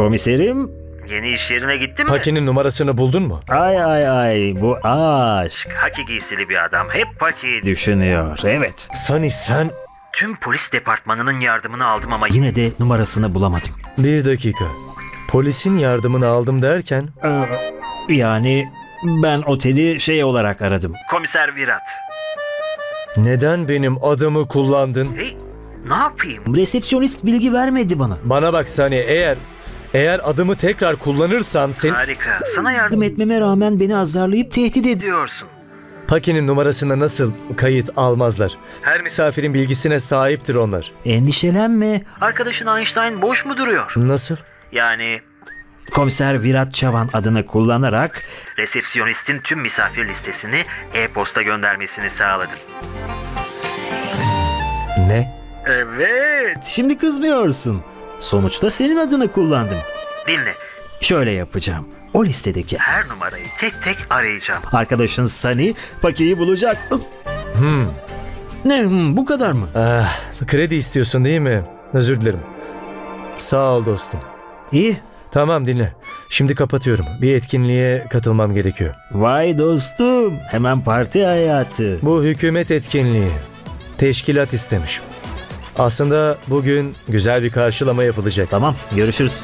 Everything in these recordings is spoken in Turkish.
Komiserim. Yeni iş yerine gittin mi? Paki'nin numarasını buldun mu? Ay ay ay bu aşk. Haki giysili bir adam. Hep Paki. Düşünüyor. Evet. Sunny sen... Tüm polis departmanının yardımını aldım ama Yine de numarasını bulamadım. Bir dakika. Polisin yardımını aldım derken... Ee, yani ben oteli şey olarak aradım. komiser Virat. Neden benim adımı kullandın? Hey, ne yapayım? Resepsiyonist bilgi vermedi bana. Bana bak Sunny eğer... Eğer adımı tekrar kullanırsan sen... Harika. Sana yardım etmeme rağmen beni azarlayıp tehdit ediyor. ediyorsun. Paki'nin numarasına nasıl kayıt almazlar? Her misafirin bilgisine sahiptir onlar. Endişelenme. Arkadaşın Einstein boş mu duruyor? Nasıl? Yani Komiser Virat Çavan adını kullanarak resepsiyonistin tüm misafir listesini e-posta göndermesini sağladım. Ne? Evet. şimdi kızmıyorsun. Sonuçta senin adını kullandım. Dinle. Şöyle yapacağım. O listedeki Her numarayı tek tek arayacağım. arkadaşın Sunny Paki'yi bulacak. Hmm. Ne hmm, bu kadar mı? Ah, kredi istiyorsun değil mi? Özür dilerim. Sağ ol dostum. İyi. Tamam dinle. Şimdi kapatıyorum. Bir etkinliğe katılmam gerekiyor. Vay dostum. Hemen parti hayatı. Bu hükümet etkinliği. Teşkilat istemiş. Aslında bugün güzel bir karşılama yapılacak. Tamam görüşürüz.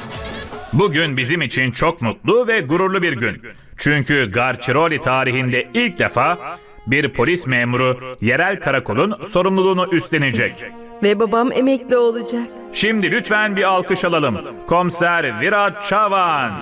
Bugün bizim için çok mutlu ve gururlu bir gün. Çünkü Garçiroli tarihinde ilk defa bir polis memuru yerel karakolun sorumluluğunu üstlenecek. Ve babam emekli olacak. Şimdi lütfen bir alkış alalım. Komiser Virat Çavan.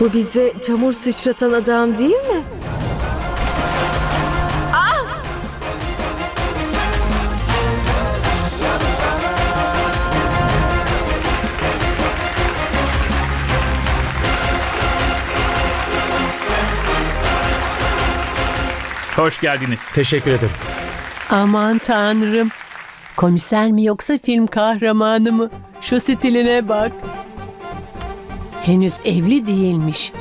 Bu bize çamur sıçratan adam değil mi? Hoş geldiniz. Teşekkür ederim. Aman tanrım. Komiser mi yoksa film kahramanı mı? Şu stiline bak. Henüz evli değilmiş.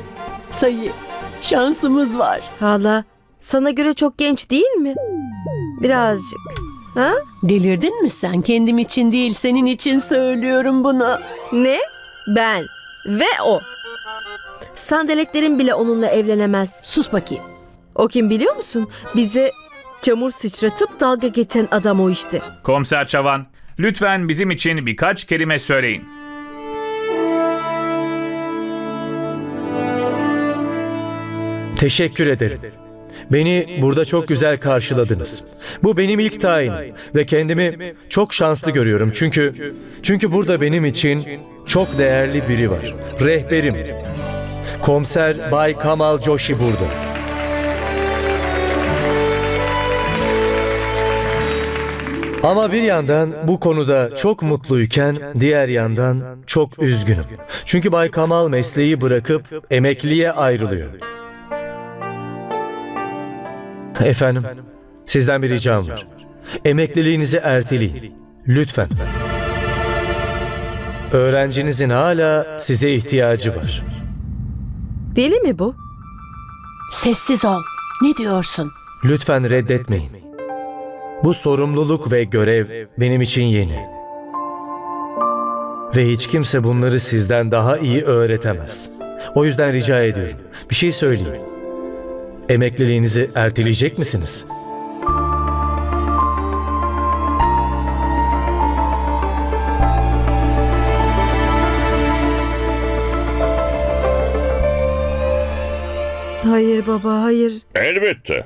Sayı, şansımız var. Hala sana göre çok genç değil mi? Birazcık. Ha? Delirdin mi sen? Kendim için değil, senin için söylüyorum bunu. Ne? Ben. Ve o. Sandaletlerin bile onunla evlenemez. Sus bakayım. O kim biliyor musun? Bize çamur sıçratıp dalga geçen adam o işte. Komiser Çavan, lütfen bizim için birkaç kelime söyleyin. Teşekkür ederim. Beni burada çok güzel karşıladınız. Bu benim ilk tayin ve kendimi çok şanslı görüyorum çünkü çünkü burada benim için çok değerli biri var. Rehberim. Komiser Bay Kamal Joshi burada. Ama bir yandan bu konuda çok mutluyken diğer yandan çok üzgünüm. Çünkü Bay Kamal mesleği bırakıp emekliye ayrılıyor. Efendim, sizden bir ricam var. Emekliliğinizi erteleyin. Lütfen. Öğrencinizin hala size ihtiyacı var. Deli mi bu? Sessiz ol. Ne diyorsun? Lütfen reddetmeyin. Bu sorumluluk ve görev benim için yeni. Ve hiç kimse bunları sizden daha iyi öğretemez. O yüzden rica ediyorum. Bir şey söyleyin. Emekliliğinizi erteleyecek misiniz? Hayır baba hayır. Elbette.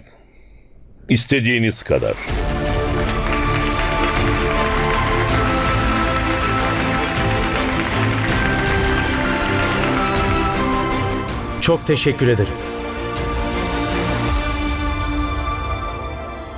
İstediğiniz kadar. Çok teşekkür ederim.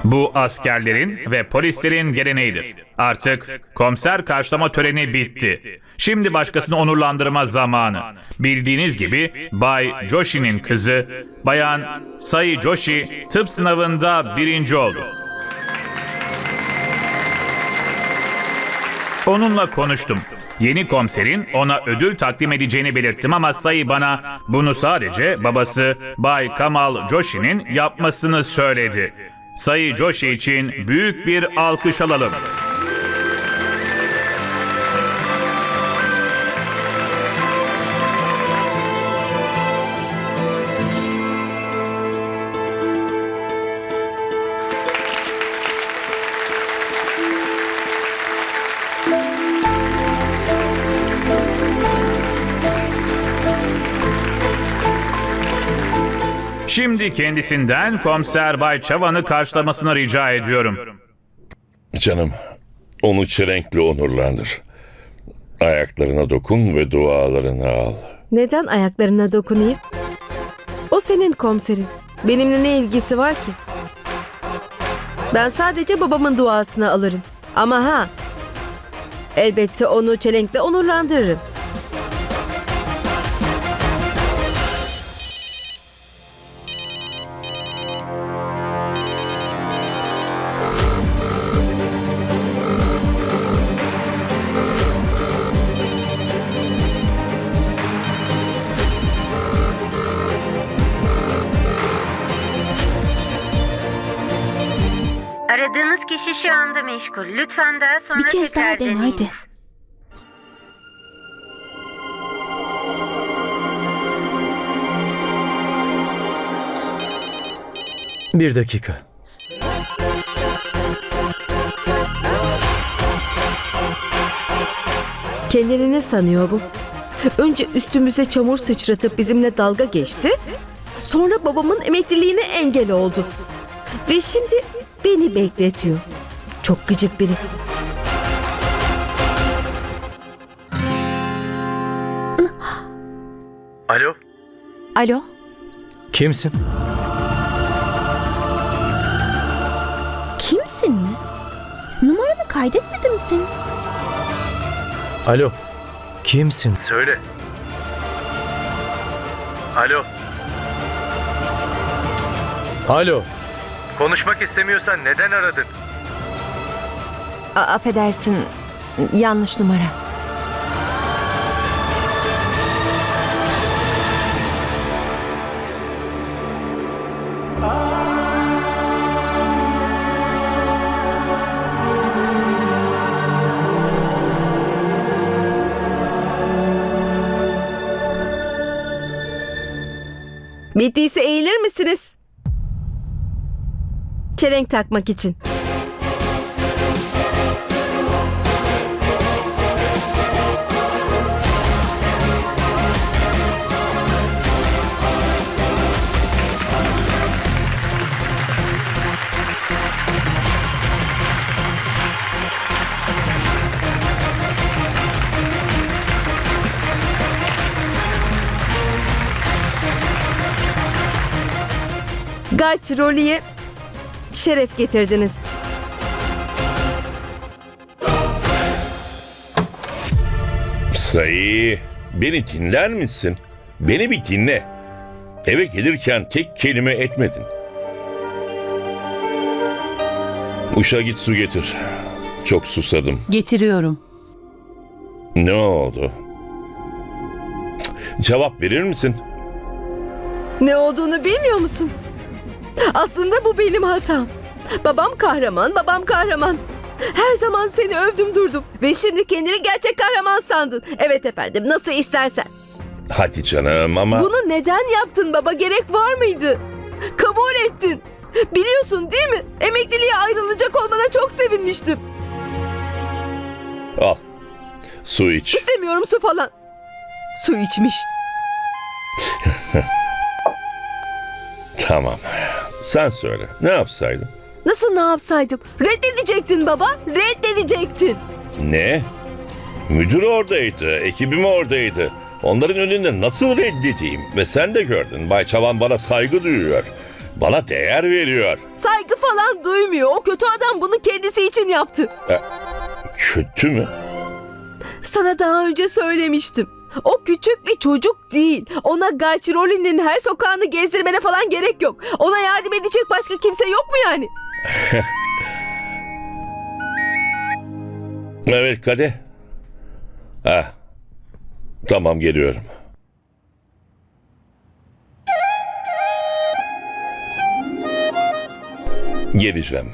Bu askerlerin ve polislerin geleneğidir. Artık komiser karşılama töreni bitti. Şimdi başkasını onurlandırma zamanı. Bildiğiniz gibi Bay Joshi'nin kızı Bayan Sayı Joshi tıp sınavında birinci oldu. Onunla konuştum. Yeni komiserin ona ödül takdim edeceğini belirttim ama Sayı bana bunu sadece babası Bay Kamal Joshi'nin yapmasını söyledi. Sayı Joshi için büyük bir alkış alalım. Şimdi kendisinden komiser Bay Çavan'ı karşılamasını rica ediyorum. Canım, onu çelenkle onurlandır. Ayaklarına dokun ve dualarını al. Neden ayaklarına dokunayım? O senin komiserin. Benimle ne ilgisi var ki? Ben sadece babamın duasını alırım. Ama ha, elbette onu çelenkle onurlandırırım. Meşgul. Lütfen daha sonra Bir kez tekrar daha den deneyiniz. haydi. Bir dakika. Kendini ne sanıyor bu? Önce üstümüze çamur sıçratıp bizimle dalga geçti. Sonra babamın emekliliğine engel oldu. Ve şimdi beni bekletiyor. Çok gıcık biri. Alo? Alo, Kimsin? kimsin mi? Numaranı kaydetmedin mi senin? Alo? Kimsin? Söyle. Alo? Alo? Konuşmak istemiyorsan neden aradın? A- affedersin, yanlış numara. Bittiyse eğilir misiniz? Çelenk takmak için. Gaç Rolli'ye şeref getirdiniz. Sayı, beni dinler misin? Beni bir dinle. Eve gelirken tek kelime etmedin. Uşa git su getir. Çok susadım. Getiriyorum. Ne oldu? Cevap verir misin? Ne olduğunu bilmiyor musun? Aslında bu benim hatam. Babam kahraman, babam kahraman. Her zaman seni övdüm durdum. Ve şimdi kendini gerçek kahraman sandın. Evet efendim, nasıl istersen. Hadi canım ama... Bunu neden yaptın baba? Gerek var mıydı? Kabul ettin. Biliyorsun değil mi? Emekliliğe ayrılacak olmana çok sevinmiştim. Al. Su iç. İstemiyorum su falan. Su içmiş. Tamam. Sen söyle. Ne yapsaydım? Nasıl ne yapsaydım? Reddedecektin baba. Reddedecektin. Ne? Müdür oradaydı, ekibim oradaydı. Onların önünde nasıl reddedeyim? Ve sen de gördün. Bay Çavan bana saygı duyuyor. Bana değer veriyor. Saygı falan duymuyor. O kötü adam bunu kendisi için yaptı. Kötü mü? Sana daha önce söylemiştim. O küçük bir çocuk değil. Ona Galçiroli'nin her sokağını gezdirmene falan gerek yok. Ona yardım edecek başka kimse yok mu yani? Evet Kadeh. Ah. Tamam geliyorum. Geleceğim.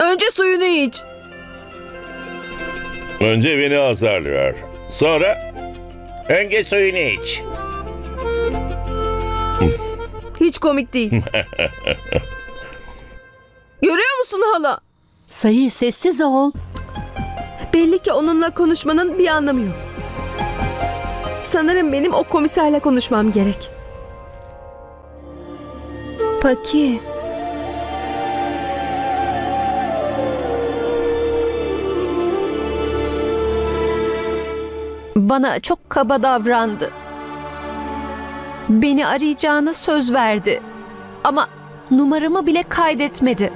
Önce suyunu iç. Önce beni azarlıyor. Sonra önce suyunu iç. Hiç komik değil. Görüyor musun hala? Sayı sessiz ol. Belli ki onunla konuşmanın bir anlamı yok. Sanırım benim o komiserle konuşmam gerek. Paki. Bana çok kaba davrandı. Beni arayacağına söz verdi. Ama numaramı bile kaydetmedi.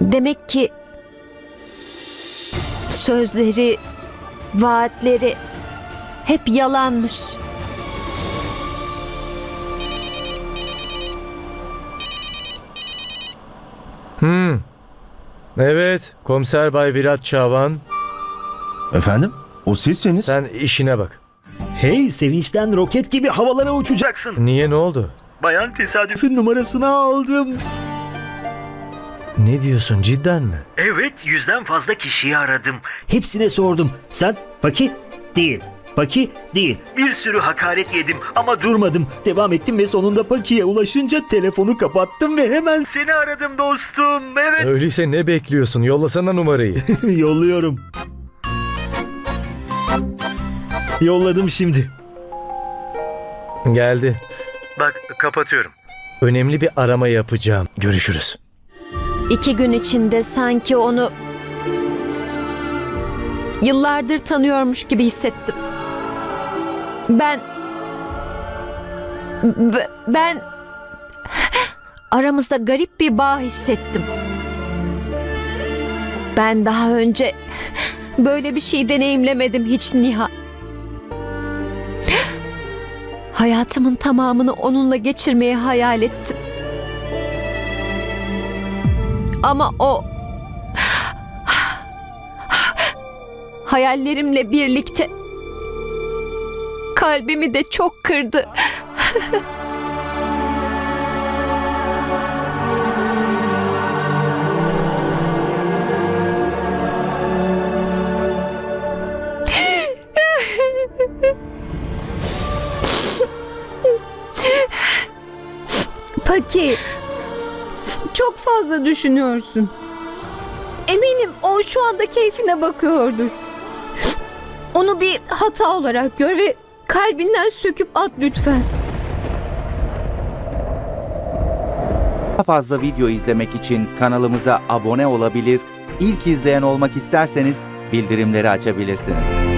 Demek ki sözleri, vaatleri hep yalanmış. Hmm. Evet, komiser Bay Virat Çavan, Efendim? O sizseniz? sen işine bak. Hey sevinçten roket gibi havalara uçacaksın. Niye ne oldu? Bayan tesadüfün numarasını aldım. Ne diyorsun cidden mi? Evet yüzden fazla kişiyi aradım. Hepsine sordum. Sen Paki? Değil. Paki? Değil. Bir sürü hakaret yedim ama dur. Durmadım. Devam ettim ve sonunda Paki'ye ulaşınca telefonu kapattım ve hemen Seni aradım dostum. Evet. Öyleyse ne bekliyorsun? Yollasana numarayı. yolluyorum. Yolladım şimdi. Geldi. Bak kapatıyorum. Önemli bir arama yapacağım. Görüşürüz. İki gün içinde sanki onu yıllardır tanıyormuş gibi hissettim. Ben B- ben aramızda garip bir bağ hissettim. Ben daha önce böyle bir şey deneyimlemedim hiç Niha. Hayatımın tamamını onunla geçirmeyi hayal ettim. Ama o hayallerimle birlikte kalbimi de çok kırdı. Paki, çok fazla düşünüyorsun. Eminim o şu anda keyfine bakıyordur. Onu bir hata olarak gör ve kalbinden söküp at lütfen. Daha fazla video izlemek için kanalımıza abone olabilir, ilk izleyen olmak isterseniz bildirimleri açabilirsiniz.